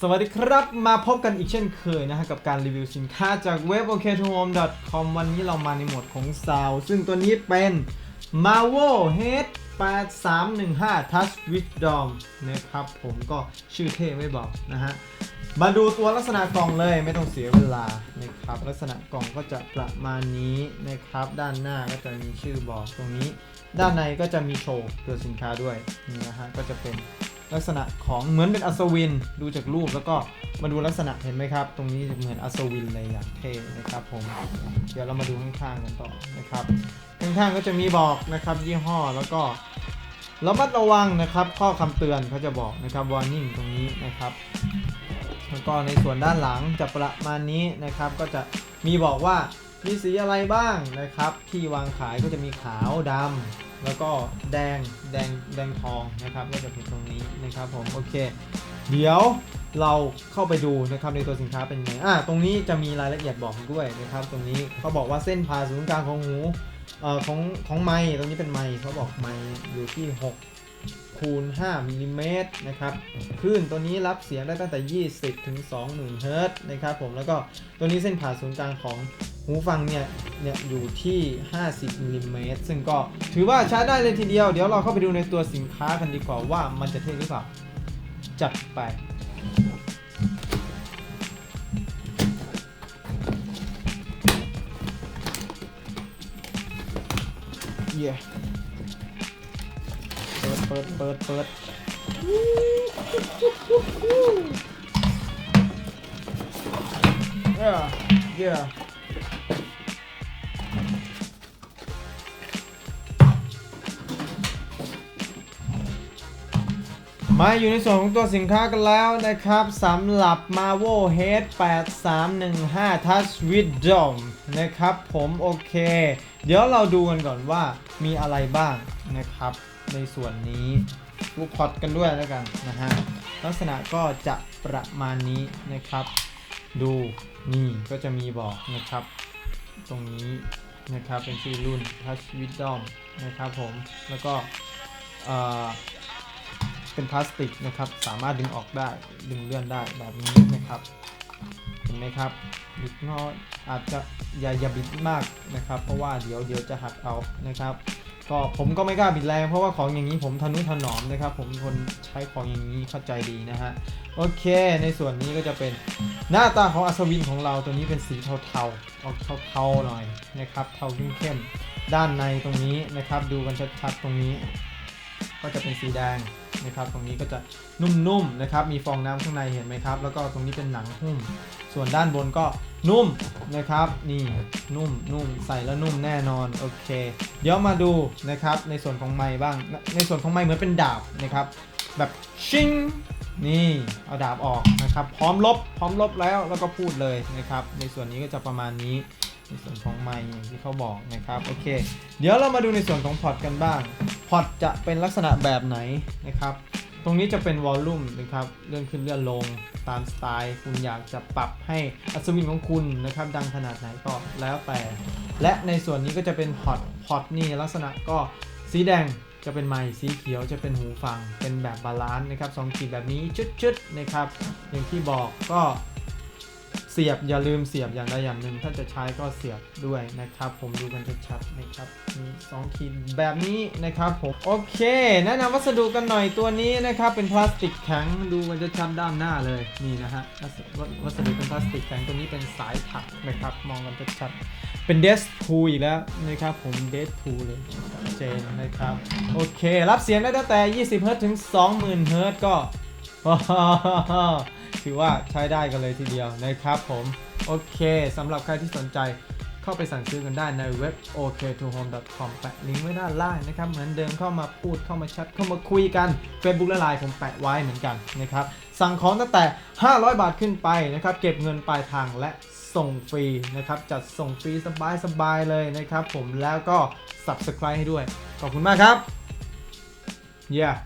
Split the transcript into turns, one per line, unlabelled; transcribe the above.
สวัสดีครับ มาพบกันอีกเช่นเคยนะฮะกับการรีวิวสินค้าจากเว็บ o k t o h o m e com วันนี้เรามาในโหมดของ Sound ซึ่งตัวนี้เป็น m a v o Head 8315 Touch with Dom นะครับผมก็ชื่อเท่ไม่บอกนะฮะ มาดูตัวลักษณะกล่องเลยไม่ต้องเสียเวลานะครับ ลักษณะกล่องก็จะประมาณนี้นะครับ ด้านหน้าก็จะมีชื่อบอกตรงนี้ ด้านในก็จะมีโชว์ตัวสินค้าด้วยนี่นะฮะก็จะเป็น ลักษณะของเหมือนเป็นอัศวิน ดูจากรูปแล้วก็มาดูลักษณะเห็นไหมครับ ตรงนี้เหมือนอัศวินเลยอย่างเท่นะครับผม เดี๋ยวเรามาดูข้างๆกันต่อนะครับ ข้างๆก็จะมีบอกนะครับยี่ห้อแล้วก็ระมัดระวังนะครับ ข้อคำเตือนเขาจะบอกนะครับ warning ตรงนี้นะครับแล้วก็ในส่วนด้านหลังจะประมาณนี้นะครับ ก็จะมีบอกว่ามีสีอะไรบ้างนะครับ ที่วางขายก็จะมีขาวดำ แล้วก็แดงแดงแดงทองนะครับก็จะเป็นตรงนี้นะครับผมโอเค เดี๋ยวเราเข้าไปดูนะครับในตัวสินค้าเป็นไงอะตรงนี้จะมีรายละเอียดบอกด้วยนะครับ ตรงนี้เขาบอกว่าเส้นผ่าศูนย์กลางของหูเอ่อของของไม้ตรงนี้เป็นไม้เขาบอกไม้อยู่ที่6 คูณ5มิลลิเมตรนะครับคลื่นตัวนี้รับเสียงได้ตั้งแต่ 20 ถึง 20,000 เฮิรตซ์นะครับผมแล้วก็ตัวนี้เส้นผ่าศูนย์กลางของหูฟังเนี่ยเนี่ยอยู่ที่ 50มิลลิเมตรซึ่งก็ถือว่าใช้ได้เลยทีเดียว เดี๋ยวเราเข้าไปดูในตัวสินค้ากันดีกว่าว่ามันจะเท่หรือเปล่า จัดไปเย้ เปิดเปิดเปิดเปิด Yeah, มาอยู่ในส่วนของตัวสินค้ากันแล้วนะครับสำหรับ Marvo Head 8315 Touch with Dom นะครับผมโอเค เดี๋ยวเราดูกันก่อนว่ามีอะไรบ้างนะครับ ในส่วนนี้ลูกพอดกันด้วยแล้วกันนะฮะลักษณะก็จะประมาณนี้นะครับ ดูนี่ก็จะมีบอกนะครับ ตรงนี้นะครับเป็นชื่อรุ่น Touch Wisdom นะครับผมแล้วก็เอ่อ เป็นพลาสติกนะครับ สามารถดึงออกได้ ดึงเลื่อนได้แบบนี้นะครับ เห็นไหมครับ บิดงออาจจะอย่าอย่าบิดมากนะครับ เพราะว่าเดี๋ยวเดี๋ยวจะหักเอานะครับ ก็ผมก็ไม่กล้าบิดแรงเพราะว่าของอย่างนี้ผมทนุถนอมนะครับ ผมคนใช้ของอย่างนี้เข้าใจดีนะฮะ โอเค ในส่วนนี้ก็จะเป็นหน้าตาของอัศวินของเราตัวนี้เป็นสีเทาๆ ออกเทาๆหน่อยนะครับ เทาเข้มๆด้านในตรงนี้นะครับ ดูกันชัดๆตรงนี้ ก็จะเป็นสีแดงนะครับตรงนี้ก็จะนุ่มๆนะครับมีฟองน้ำข้างในเห็นไหมครับ แล้วก็ตรงนี้เป็นหนังหุ้ม ส่วนด้านบนก็นุ่มนะครับนี่นุ่มนุ่มใส่แล้วนุ่มแน่นอนโอเค เดี๋ยวมาดูนะครับในส่วนของไม้บ้าง ในส่วนของไม้เหมือนเป็นดาบนะครับแบบชิงนี่เอาดาบออกนะครับ พร้อมลบพร้อมลบแล้วแล้วก็พูดเลยนะครับ ในส่วนนี้ก็จะประมาณนี้ ในส่วนของไม้อย่างที่เขาบอกนะครับโอเคเดี๋ยวเรามาดูในส่วนของพอร์ตกันบ้างพอร์ตจะเป็นลักษณะแบบไหนนะครับ ตรงนี้จะเป็นวอลลุ่มนะครับเลื่อนขึ้นเลื่อนลงตามสไตล์ คุณอยากจะปรับให้อัศวินของคุณนะครับดังขนาดไหนก็แล้วแต่ และในส่วนนี้ก็จะเป็นพอร์ตพอร์ตนี่ลักษณะก็สีแดงจะเป็นไม้สีเขียวจะเป็นหูฟัง เป็นแบบบาลานซ์นะครับสองขีดแบบนี้ชึดๆนะครับอย่างที่บอกก็ เสียบอย่าลืมเสียบอย่างใดอย่างหนึ่ง ถ้าจะใช้ก็เสียบด้วยนะครับ ผมดูกันชัดๆนะครับมีสองขีดแบบนี้นะครับผมโอเค แนะนำวัสดุกันหน่อยตัวนี้นะครับ เป็นพลาสติกแข็งดูกันชัดๆด้านหน้าเลยนี่นะฮะวัสดุวัสดุเป็นพลาสติกแข็งตัวนี้เป็นสายถักนะครับ มองกันชัดๆเป็นเดสพูอีกแล้วนะครับผมเดสพูเลยชัดเจนนะครับโอเค รับเสียงได้ตั้งแต่ 20 เฮิรตถึง 20,000 เฮิรตก็ ถือว่าใช้ได้กันเลยทีเดียวนะครับผม โอเคสำหรับใครที่สนใจเข้าไปสั่งซื้อกันได้ในเว็บ ok to home com แปะลิงก์ไว้ด้านล่างนะครับ เหมือนเดิมเข้ามาพูดเข้ามาแชทเข้ามาคุยกัน Facebook และ Line ผมแปะไว้เหมือนกันนะครับ สั่งของตั้งแต่ 500 บาทขึ้นไปนะครับ เก็บเงินปลายทางและส่งฟรีนะครับ จัดส่งฟรีสบายๆเลยนะครับ ผมแล้วก็ Subscribe ให้ด้วย ขอบคุณมากครับ yeah